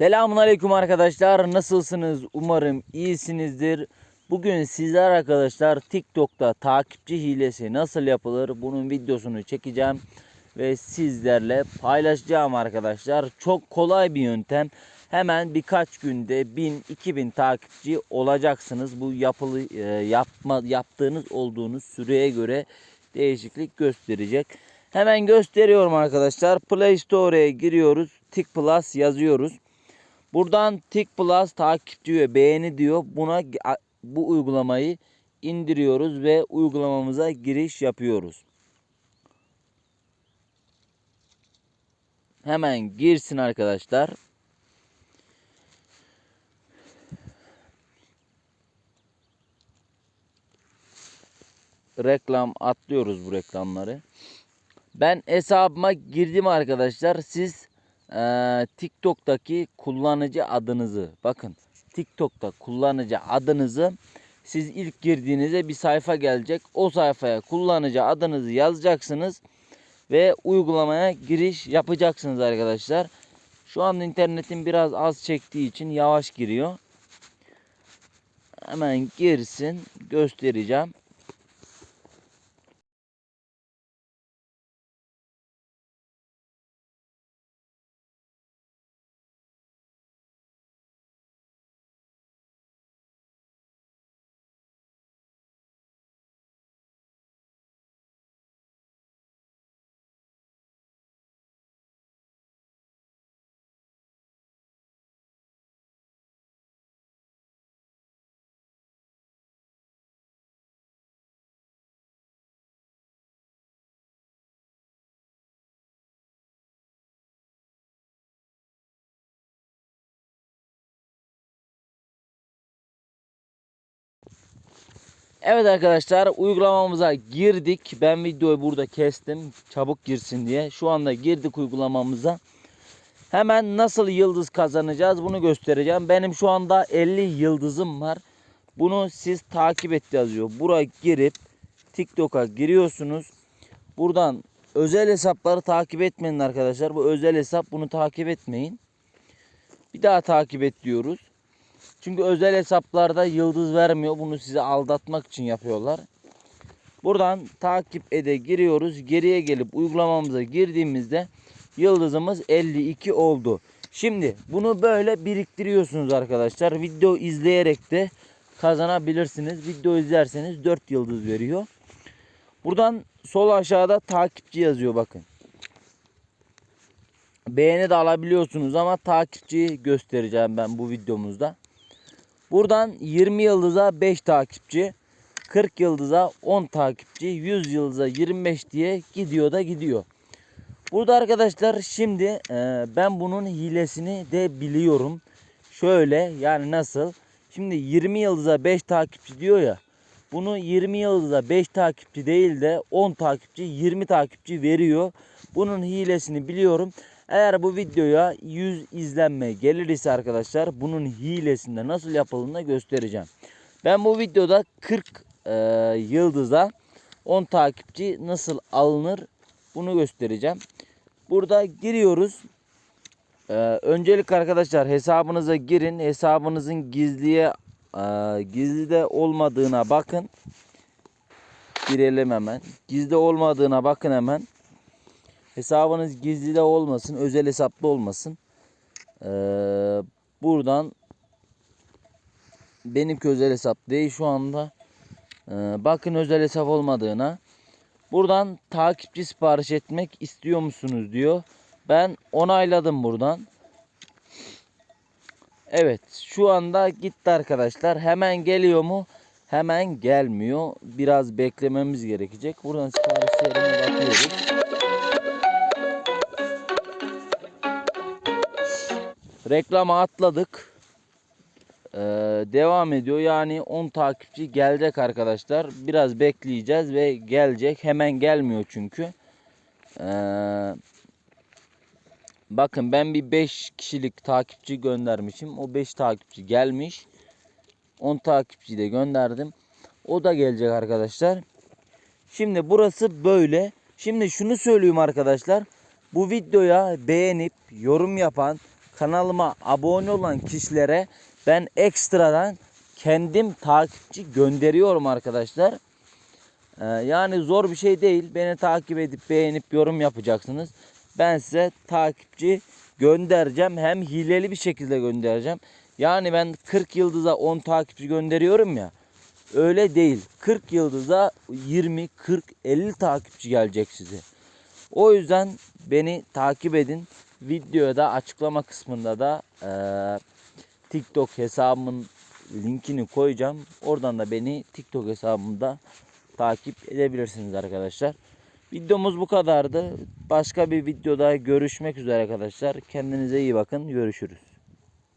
Selamun Aleyküm arkadaşlar. Nasılsınız? Umarım iyisinizdir. Bugün sizler arkadaşlar TikTok'ta takipçi hilesi nasıl yapılır? Bunun videosunu çekeceğim ve sizlerle paylaşacağım arkadaşlar. Çok kolay bir yöntem. Hemen birkaç günde 1000-2000 takipçi olacaksınız. Bu yapılı e, yapma yaptığınız olduğunuz süreye göre değişiklik gösterecek. Hemen gösteriyorum arkadaşlar. Play Store'ya giriyoruz. Tik Plus yazıyoruz. Buradan Tik Plus takipçi ve beğeni diyor. Buna bu uygulamayı indiriyoruz ve uygulamamıza giriş yapıyoruz. Hemen girsin arkadaşlar. Reklam atlıyoruz bu reklamları. Ben hesabıma girdim arkadaşlar. Siz e, TikTok'taki kullanıcı adınızı bakın TikTok'ta kullanıcı adınızı siz ilk girdiğinizde bir sayfa gelecek. O sayfaya kullanıcı adınızı yazacaksınız ve uygulamaya giriş yapacaksınız arkadaşlar. Şu anda internetin biraz az çektiği için yavaş giriyor. Hemen girsin göstereceğim. Evet arkadaşlar uygulamamıza girdik. Ben videoyu burada kestim. Çabuk girsin diye. Şu anda girdik uygulamamıza. Hemen nasıl yıldız kazanacağız bunu göstereceğim. Benim şu anda 50 yıldızım var. Bunu siz takip et yazıyor. Buraya girip TikTok'a giriyorsunuz. Buradan özel hesapları takip etmeyin arkadaşlar. Bu özel hesap bunu takip etmeyin. Bir daha takip et diyoruz. Çünkü özel hesaplarda yıldız vermiyor. Bunu size aldatmak için yapıyorlar. Buradan takip ede giriyoruz. Geriye gelip uygulamamıza girdiğimizde yıldızımız 52 oldu. Şimdi bunu böyle biriktiriyorsunuz arkadaşlar. Video izleyerek de kazanabilirsiniz. Video izlerseniz 4 yıldız veriyor. Buradan sol aşağıda takipçi yazıyor bakın. Beğeni de alabiliyorsunuz ama takipçi göstereceğim ben bu videomuzda. Buradan 20 yıldıza 5 takipçi, 40 yıldıza 10 takipçi, 100 yıldıza 25 diye gidiyor da gidiyor. Burada arkadaşlar şimdi e, ben bunun hilesini de biliyorum. Şöyle yani nasıl? Şimdi 20 yıldıza 5 takipçi diyor ya. Bunu 20 yıldıza 5 takipçi değil de 10 takipçi 20 takipçi veriyor. Bunun hilesini biliyorum. Eğer bu videoya 100 izlenme gelirse arkadaşlar bunun hilesinde nasıl yapıldığını göstereceğim. Ben bu videoda 40 e, yıldıza 10 takipçi nasıl alınır bunu göstereceğim. Burada giriyoruz. Ee, öncelik arkadaşlar hesabınıza girin. Hesabınızın gizliye e, gizlide olmadığına bakın. Girelim hemen. Gizli olmadığına bakın hemen. Hesabınız gizli de olmasın. Özel hesaplı olmasın. Ee, buradan benimki özel hesap değil şu anda. Ee, bakın özel hesap olmadığına. Buradan takipçi sipariş etmek istiyor musunuz diyor. Ben onayladım buradan. Evet şu anda gitti arkadaşlar. Hemen geliyor mu? Hemen gelmiyor. Biraz beklememiz gerekecek. Buradan siparişlerine bakıyoruz. Reklama atladık. Ee, devam ediyor. Yani 10 takipçi gelecek arkadaşlar. Biraz bekleyeceğiz ve gelecek. Hemen gelmiyor çünkü. Ee, bakın ben bir 5 kişilik takipçi göndermişim. O 5 takipçi gelmiş. 10 takipçi de gönderdim. O da gelecek arkadaşlar. Şimdi burası böyle. Şimdi şunu söyleyeyim arkadaşlar. Bu videoya beğenip yorum yapan kanalıma abone olan kişilere ben ekstradan kendim takipçi gönderiyorum arkadaşlar. Ee, yani zor bir şey değil. Beni takip edip beğenip yorum yapacaksınız. Ben size takipçi göndereceğim. Hem hileli bir şekilde göndereceğim. Yani ben 40 yıldıza 10 takipçi gönderiyorum ya. Öyle değil. 40 yıldıza 20, 40, 50 takipçi gelecek size. O yüzden beni takip edin. Videoda açıklama kısmında da eee, TikTok hesabımın linkini koyacağım. Oradan da beni TikTok hesabımda takip edebilirsiniz arkadaşlar. Videomuz bu kadardı. Başka bir videoda görüşmek üzere arkadaşlar. Kendinize iyi bakın. Görüşürüz.